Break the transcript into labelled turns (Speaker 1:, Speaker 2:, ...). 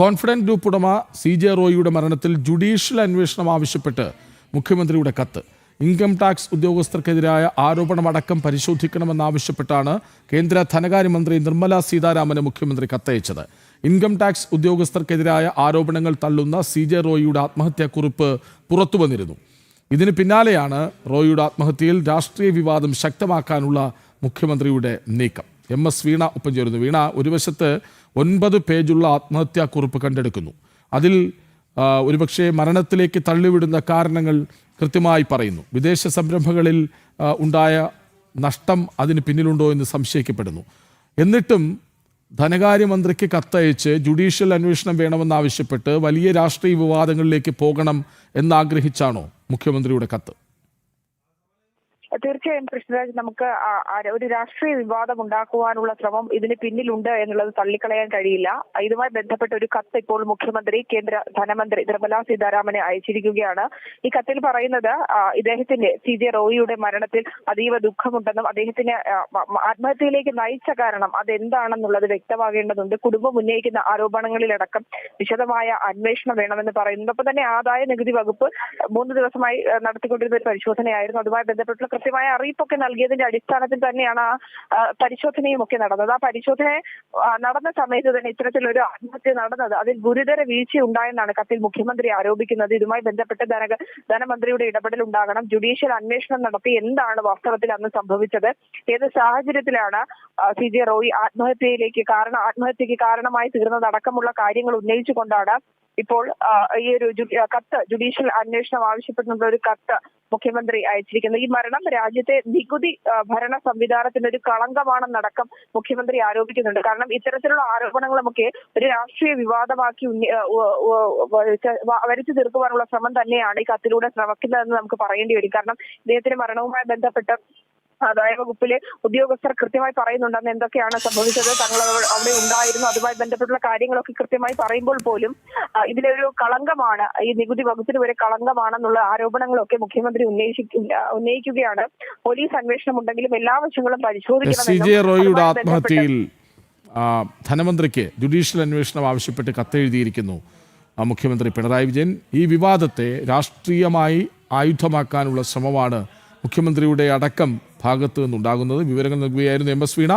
Speaker 1: Confident group ഉടമ C J റോയിയുടെ മരണത്തിൽ ജുഡീഷ്യൽ അന്വേഷണം ആവശ്യപ്പെട്ട് മുഖ്യമന്ത്രിയുടെ കത്ത്. ഇൻകം ടാക്സ് ഉദ്യോഗസ്ഥർക്കെതിരായ ആരോപണമടക്കം പരിശോധിക്കണമെന്നാവശ്യപ്പെട്ടാണ് കേന്ദ്ര ധനകാര്യമന്ത്രി നിർമ്മല സീതാരാമന് മുഖ്യമന്ത്രി കത്തയച്ചത്. ഇൻകം ടാക്സ് ഉദ്യോഗസ്ഥർക്കെതിരായ ആരോപണങ്ങൾ തള്ളുന്ന സി ജെ റോയിയുടെ ആത്മഹത്യാക്കുറിപ്പ് പുറത്തുവന്നിരുന്നു ഇതിന് പിന്നാലെയാണ് റോയിയുടെ ആത്മഹത്യയിൽ രാഷ്ട്രീയ വിവാദം ശക്തമാക്കാനുള്ള മുഖ്യമന്ത്രിയുടെ നീക്കം. എം എസ് വീണ ഒപ്പം ചേരുന്നു. വീണ ഒരു വശത്ത് ഒൻപത് പേജുള്ള ആത്മഹത്യാക്കുറിപ്പ് കണ്ടെടുക്കുന്നു. അതിൽ ഒരുപക്ഷെ മരണത്തിലേക്ക് തള്ളിവിടുന്ന കാരണങ്ങൾ കൃത്യമായി പറയുന്നു. വിദേശ സംരംഭങ്ങളിൽ ഉണ്ടായ നഷ്ടം അതിന് പിന്നിലുണ്ടോ എന്ന് സംശയിക്കപ്പെടുന്നു. എന്നിട്ടും ധനകാര്യമന്ത്രിക്ക് കത്തയച്ച് ജുഡീഷ്യൽ അന്വേഷണം വേണമെന്നാവശ്യപ്പെട്ട് വലിയ രാഷ്ട്രീയ വിവാദങ്ങളിലേക്ക് പോകണം എന്നാഗ്രഹിച്ചാണോ മുഖ്യമന്ത്രിയുടെ കത്ത്?
Speaker 2: തീർച്ചയായും കൃഷ്ണരാജ് നമുക്ക് ഒരു രാഷ്ട്രീയ വിവാദം ഉണ്ടാക്കുവാനുള്ള ശ്രമം ഇതിന് പിന്നിലുണ്ട് എന്നുള്ളത് തള്ളിക്കളയാൻ കഴിയില്ല. ഇതുമായി ബന്ധപ്പെട്ട ഒരു കത്ത് ഇപ്പോൾ മുഖ്യമന്ത്രി കേന്ദ്ര ധനമന്ത്രി നിർമ്മലാ സീതാരാമനെ അയച്ചിരിക്കുകയാണ്. ഈ കത്തിൽ പറയുന്നത് ഇദ്ദേഹത്തിന്റെ സി ജെ റോയിയുടെ മരണത്തിൽ അതീവ ദുഃഖമുണ്ടെന്നും അദ്ദേഹത്തിന് ആത്മഹത്യയിലേക്ക് നയിച്ച കാരണം അതെന്താണെന്നുള്ളത് വ്യക്തമാകേണ്ടതുണ്ട്. കുടുംബം ഉന്നയിക്കുന്ന ആരോപണങ്ങളിലടക്കം വിശദമായ അന്വേഷണം വേണമെന്ന് പറയുന്നു. ഒപ്പം തന്നെ ആദായ നികുതി വകുപ്പ് മൂന്ന് ദിവസമായി നടത്തിക്കൊണ്ടിരുന്ന ഒരു പരിശോധനയായിരുന്നു. അതുമായി ബന്ധപ്പെട്ടുള്ള കൃത്യമായ അറിയിപ്പൊക്കെ നൽകിയതിന്റെ അടിസ്ഥാനത്തിൽ തന്നെയാണ് ആ പരിശോധനയും ഒക്കെ നടന്നത്. ആ പരിശോധന നടന്ന സമയത്ത് തന്നെ ഇത്തരത്തിലൊരു ആത്മഹത്യ നടന്നത് അതിൽ ഗുരുതര വീഴ്ച ഉണ്ടായെന്നാണ് കത്തിൽ മുഖ്യമന്ത്രി ആരോപിക്കുന്നത്. ഇതുമായി ബന്ധപ്പെട്ട് ധന ധനമന്ത്രിയുടെ ഇടപെടൽ ഉണ്ടാകണം. ജുഡീഷ്യൽ അന്വേഷണം നടത്തി എന്താണ് വാസ്തവത്തിൽ അന്ന് സംഭവിച്ചത് ഏത് സാഹചര്യത്തിലാണ് സി ജെ റോയി ആത്മഹത്യയിലേക്ക് കാരണം ആത്മഹത്യക്ക് കാരണമായി തീർന്നതടക്കമുള്ള കാര്യങ്ങൾ ഉന്നയിച്ചുകൊണ്ടാണ് ഇപ്പോൾ ഈ ഒരു കത്ത് ജുഡീഷ്യൽ അന്വേഷണം ആവശ്യപ്പെടുന്ന ഒരു കത്ത് മുഖ്യമന്ത്രി അയച്ചിരിക്കുന്നത് ഈ മരണം രാജ്യത്തെ നികുതി ഭരണ സംവിധാനത്തിന്റെ ഒരു കളങ്കമാണെന്നടക്കം മുഖ്യമന്ത്രി ആരോപിക്കുന്നുണ്ട്. കാരണം ഇത്തരത്തിലുള്ള ആരോപണങ്ങളുമൊക്കെ ഒരു രാഷ്ട്രീയ വിവാദമാക്കി വരച്ചു തീർക്കുവാനുള്ള ശ്രമം തന്നെയാണ് ഈ കത്തിലൂടെ ശ്രമിക്കുന്നതെന്ന് നമുക്ക് പറയേണ്ടി വരും. കാരണം ഇദ്ദേഹത്തിന്റെ മരണവുമായി ബന്ധപ്പെട്ട് ആദായ വകുപ്പിലെ ഉദ്യോഗസ്ഥർ കൃത്യമായി പറയുന്നുണ്ടെന്ന് എന്തൊക്കെയാണ് സംഭവിച്ചത് തങ്ങൾ അവിടെ ഉണ്ടായിരുന്നു അതുമായി ബന്ധപ്പെട്ടുള്ള കാര്യങ്ങളൊക്കെ കൃത്യമായി പറയുമ്പോൾ പോലും ഇതിലൊരു കളങ്കമാണ് ഈ നികുതി വകുപ്പിന് വരെ കളങ്കമാണെന്നുള്ള ആരോപണങ്ങളൊക്കെ മുഖ്യമന്ത്രി ഉന്നയിച്ചിട്ടില്ല ഉന്നയിക്കുകയാണ്. പോലീസ് അന്വേഷണം ഉണ്ടെങ്കിലും എല്ലാ വശങ്ങളും പരിശോധിക്കണം
Speaker 1: ആത്മഹത്യയിൽ ധനമന്ത്രിക്ക് ജുഡീഷ്യൽ അന്വേഷണം ആവശ്യപ്പെട്ട് കത്തെഴുതിയിരിക്കുന്നു മുഖ്യമന്ത്രി പിണറായി വിജയൻ. ഈ വിവാദത്തെ രാഷ്ട്രീയമായി ആയുധമാക്കാനുള്ള ശ്രമമാണ് മുഖ്യമന്ത്രിയുടെ അടക്കം ഭാഗത്തു നിന്നുണ്ടാകുന്നത്. വിവരങ്ങൾ നൽകുകയായിരുന്നു എം എസ് വീണ.